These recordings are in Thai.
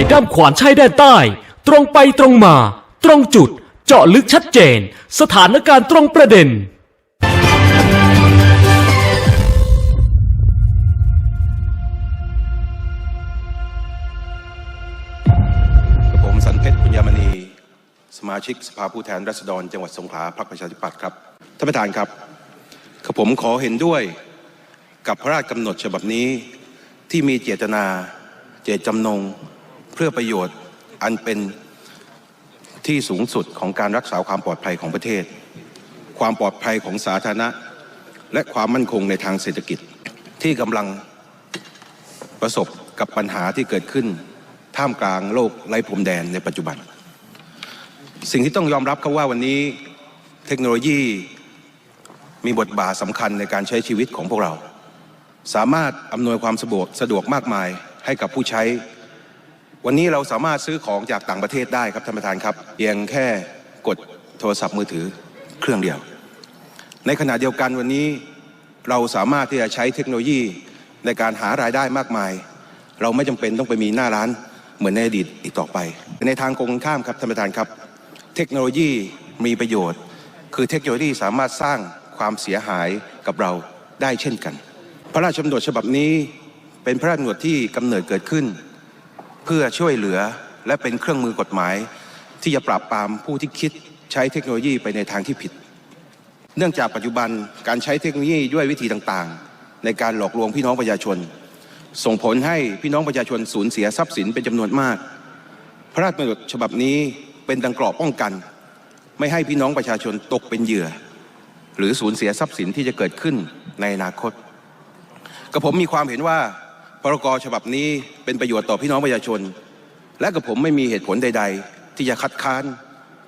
ายด้ามขวานชายแดนใต้ ตรงไปตรงมา ตรงจุด เจาะลึกชัดเจน สถานการณ์ตรงประเด็น กับผมสันเพชรปุญญามณี สมาชิกสภาผู้แทนราษฎร จังหวัดสงขลาพรรคประชาธิปัตย์ครับท่านประธานครับกับผมขอเห็นด้วยกับพระราชกำหนดฉบับนี้ที่มีเจตนา เจตจำนง เพื่อประโยชน์อันเป็นที่สูงสุดของการรักษาความปลอดภัยของประเทศ ความปลอดภัยของสาธารณะ และความมั่นคงในทางเศรษฐกิจที่กำลังประสบกับปัญหาที่เกิดขึ้น ท่ามกลางโลกไร้พรมแดนในปัจจุบัน สิ่งที่ต้องยอมรับครับว่าวันนี้เทคโนโลยีมีบทบาทสำคัญในการใช้ชีวิตของพวกเรา สามารถอำนวยความสะดวกสะดวกมากมายให้กับผู้ใช้ วันนี้เราสามารถซื้อของจากต่างประเทศได้ครับท่านประธานครับเพียงแค่กดโทรศัพท์มือถือเครื่องเดียว ในขณะเดียวกันวันนี้เราสามารถที่จะใช้เทคโนโลยีในการหารายได้มากมาย เราไม่จำเป็นต้องไปมีหน้าร้านเหมือนในอดีตอีกต่อไป ในทางตรงข้ามครับท่านประธานครับ เทคโนโลยีมีประโยชน์ คือเทคโนโลยีสามารถสร้างความเสียหายกับเราได้เช่นกัน พระราชบัญญัติฉบับนี้เป็นพระราชบัญญัติที่กำเนิดเกิดขึ้น เพื่อช่วยเหลือและเป็นเครื่องมือกฎหมาย ที่จะปราบปรามผู้ที่คิดใช้เทคโนโลยีไปในทางที่ผิด เนื่องจากปัจจุบันการใช้เทคโนโลยีด้วยวิธีต่างๆ ในการหลอกลวงพี่น้องประชาชน ส่งผลให้พี่น้องประชาชนสูญเสียทรัพย์สินเป็นจำนวนมาก พระราชบัญญัติฉบับนี้เป็นดังกรอบป้องกัน ไม่ให้พี่น้องประชาชนตกเป็นเหยื่อ หรือสูญเสียทรัพย์สินที่จะเกิดขึ้นในอนาคตกับผมมีความเห็นว่า พรกฉบับนี้เป็นประโยชน์ต่อพี่น้องประชาชน และกับผมไม่มีเหตุผลใด ๆ ที่จะคัดค้าน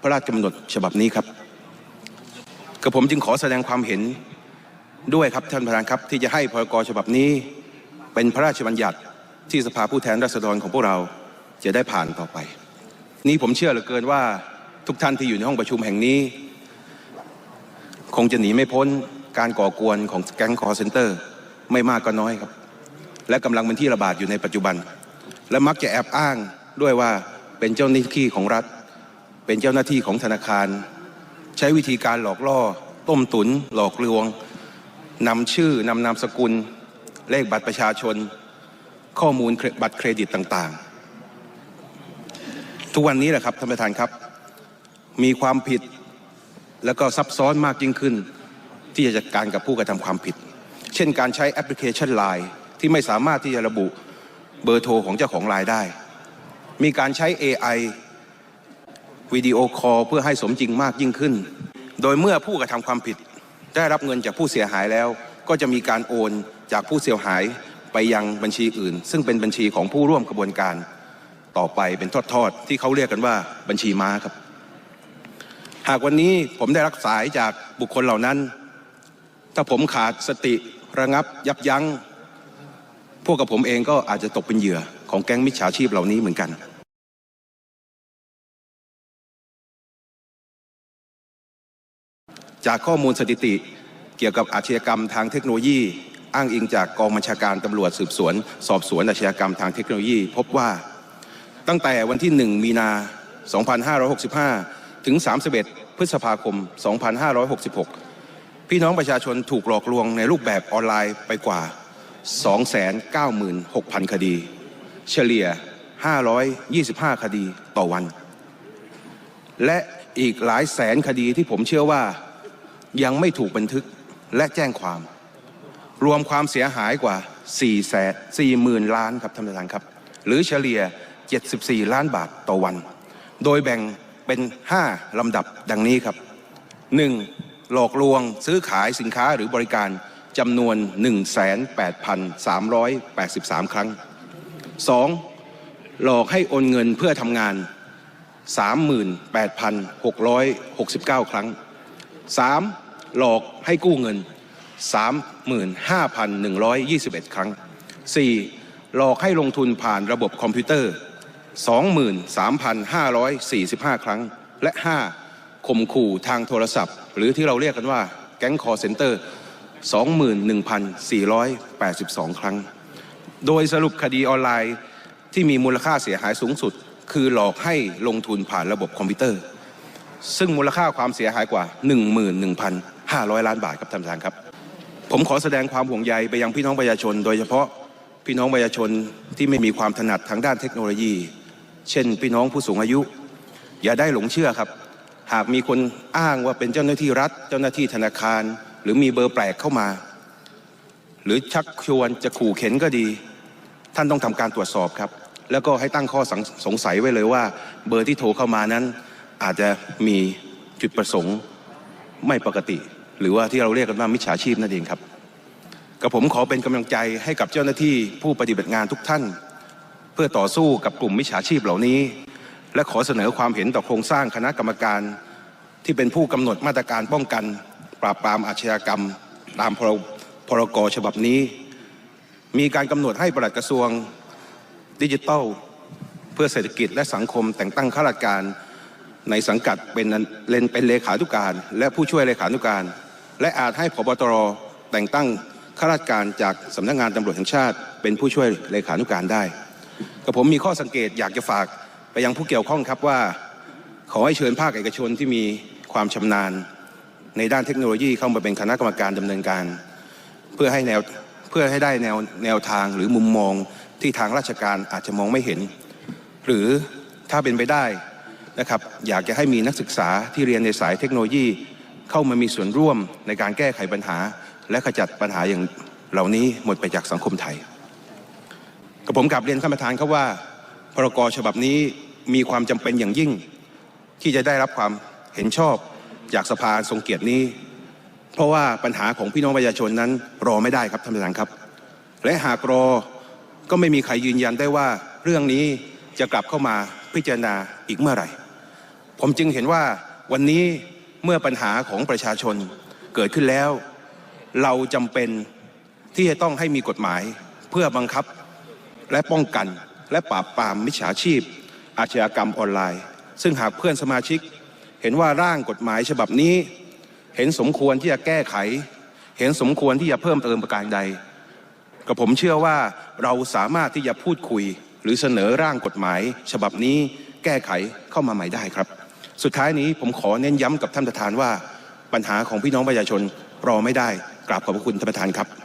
พระราชกำหนดฉบับนี้ครับกับผมจึงขอแสดงความเห็นด้วยครับท่านประธานครับ ที่จะให้พรกฉบับนี้ เป็นพระราชบัญญัติที่สภาผู้แทนราษฎรของพวกเราจะได้ผ่านต่อไป นี่ผมเชื่อเหลือเกินว่าทุกท่านที่อยู่ในห้องประชุมแห่งนี้ คงจะหนีไม่พ้นการก่อกวนของแก๊งคอร์เซนเตอร์ไม่มากก็น้อยครับ และกำลังเป็นที่ระบาดอยู่ในปัจจุบัน และมักจะแอบอ้างด้วยว่าเป็นเจ้าหน้าที่ของรัฐ เป็นเจ้าหน้าที่ของธนาคาร ใช้วิธีการหลอกล่อ ต้มตุน หลอกลวงนำชื่อนำนามสกุล เลขบัตรประชาชน ข้อมูลบัตรเครดิตต่างๆ ทุกวันนี้แหละครับท่านประธานครับ มีความผิดแล้วก็ซับซ้อนมากยิ่งขึ้น ที่จะจัดการกับผู้กระทำความผิด เช่นการใช้แอปพลิเคชัน Line ที่ไม่สามารถที่จะระบุเบอร์โทรของเจ้าของไลน์ได้ มีการใช้ AI วิดีโอคอลเพื่อให้สมจริงมากยิ่งขึ้น โดยเมื่อผู้กระทำความผิด ได้รับเงินจากผู้เสียหายแล้ว ก็จะมีการโอนจากผู้เสียหายไปยังบัญชีอื่น ซึ่งเป็นบัญชีของผู้ร่วมกระบวนการต่อไปเป็นทอดๆที่เขาเรียกกันว่าบัญชีม้าครับ หากวันนี้ผมได้รับสายจากบุคคลเหล่านั้น ถ้าผมขาดสติระงับยับยั้ง พวกกับผมเองก็อาจจะตกเป็นเหยื่อของแก๊งมิจฉาชีพเหล่านี้เหมือนกันจากข้อมูลสถิติเกี่ยวกับอาชญากรรมทางเทคโนโลยี อ้างอิงจากกองบัญชาการตำรวจสืบสวน สอบสวนอาชญากรรมทางเทคโนโลยี พบว่าตั้งแต่วันที่ 1 มีนา 2565 ถึง 31 พฤษภาคม 2566 พี่น้องประชาชนถูกหลอกลวงในรูปแบบออนไลน์ไปกว่า 296,000 คดี เฉลี่ย 525 คดีต่อวัน และอีกหลายแสนคดีที่ผมเชื่อว่ายังไม่ถูกบันทึกและแจ้งความ รวมความเสียหายกว่า 4 แสน4หมื่นล้านครับท่านประธานครับ หรือเฉลี่ย 74 ล้านบาทต่อวัน โดยแบ่งเป็น 5 ลำดับดังนี้ครับ 1. หลอกลวงซื้อขายสินค้าหรือบริการ จำนวน108,383 ครั้ง 2. หลอกให้โอนเงินเพื่อทำงาน 38,669 ครั้ง 3. หลอกให้กู้เงิน 35,121 ครั้ง 4. หลอกให้ลงทุนผ่านระบบคอมพิวเตอร์ 23,545 ครั้ง และ 5. ข่มขู่ทางโทรศัพท์ หรือที่เราเรียกกันว่าแก๊งคอร์เซนเตอร์ 21,482 ครั้ง โดยสรุปคดีออนไลน์ที่มีมูลค่าเสียหายสูงสุด คือหลอกให้ลงทุนผ่านระบบคอมพิวเตอร์ ซึ่งมูลค่าความเสียหายกว่า 11,500 ล้านบาทครับท่านประธานครับ ผมขอแสดงความห่วงใยไปยังพี่น้องประชาชน โดยเฉพาะพี่น้องประชาชนที่ไม่มีความถนัดทางด้านเทคโนโลยี เช่น พี่น้องผู้สูงอายุ อย่าได้หลงเชื่อครับ หากมีคนอ้างว่าเป็นเจ้าหน้าที่รัฐ เจ้าหน้าที่ธนาคาร หรือมีเบอร์แปลกเข้ามา หรือชักชวนจะขู่เข็นก็ดี ท่านต้องทำการตรวจสอบครับ แล้วก็ให้ตั้งข้อสงสงสัยไว้เลยว่า เบอร์ที่โทรเข้ามานั้น อาจจะมีจุดประสงค์ไม่ปกติ หรือว่าที่เราเรียกกันว่ามิจฉาชีพนั่นเองครับกับผมขอเป็นกำลังใจให้กับเจ้าหน้าที่ผู้ปฏิบัติงานทุกท่าน เพื่อต่อสู้กับกลุ่มมิจฉาชีพเหล่านี้ และขอเสนอความเห็นต่อโครงสร้างคณะกรรมการที่เป็นผู้กำหนดมาตรการป้องกัน ปราบปรามอาชญากรรม ตามพรพรกฉบับนี้ มีการกำหนดให้ปลัดกระทรวงดิจิทัล เพื่อเศรษฐกิจและสังคมแต่งตั้งข้าราชการในสังกัดเป็นเลนเป็นเลขานุการ และผู้ช่วยเลขานุการ และอาจให้พบตรแต่งตั้งข้าราชการจากสำนักงานตำรวจแห่งชาติ เป็นผู้ช่วยเลขานุการได้กับผมมีข้อสังเกตอยากจะฝากไปยังผู้เกี่ยวข้องครับว่า ขอให้เชิญภาคเอกชนที่มีความชำนาญ ในด้านเทคโนโลยีเข้ามาเป็นคณะกรรมการดำเนินการ เพื่อให้แนวเพื่อให้ได้แนวแนวทางหรือมุมมองที่ทางราชการอาจจะมองไม่เห็น หรือถ้าเป็นไปได้นะครับอยากจะให้มีนักศึกษาที่เรียนในสายเทคโนโลยีเข้ามามีส่วนร่วมในการแก้ไขปัญหา และขจัดปัญหาอย่างเหล่านี้หมดไปจากสังคมไทยกับผมกลับเรียนท่านประธานครับว่า พรกฉบับนี้มีความจำเป็นอย่างยิ่ง ที่จะได้รับความเห็นชอบ จากสภาทรงเกียรตินี้ เพราะว่าปัญหาของพี่น้องประชาชนนั้นรอไม่ได้ครับท่านประธานครับ และหากรอก็ไม่มีใครยืนยันได้ว่าเรื่องนี้จะกลับเข้ามาพิจารณาอีกเมื่อไหร่ ผมจึงเห็นว่าวันนี้เมื่อปัญหาของประชาชนเกิดขึ้นแล้ว เราจำเป็นที่จะต้องให้มีกฎหมายเพื่อบังคับและป้องกันและปราบปรามมิจฉาชีพ อาชญากรรมออนไลน์ ซึ่งหากเพื่อนสมาชิก เห็นว่าร่างกฎหมายฉบับนี้ เห็นสมควรที่จะแก้ไข เห็นสมควรที่จะเพิ่มเติมประการใดกับผมเชื่อว่าเราสามารถที่จะพูดคุย หรือเสนอร่างกฎหมาย ฉบับนี้แก้ไขเข้ามาใหม่ได้ครับ สุดท้ายนี้ผมขอเน้นย้ำกับท่านประธานว่าปัญหาของพี่น้องประชาชนรอไม่ได้กราบขอบพระคุณท่านประธานครับ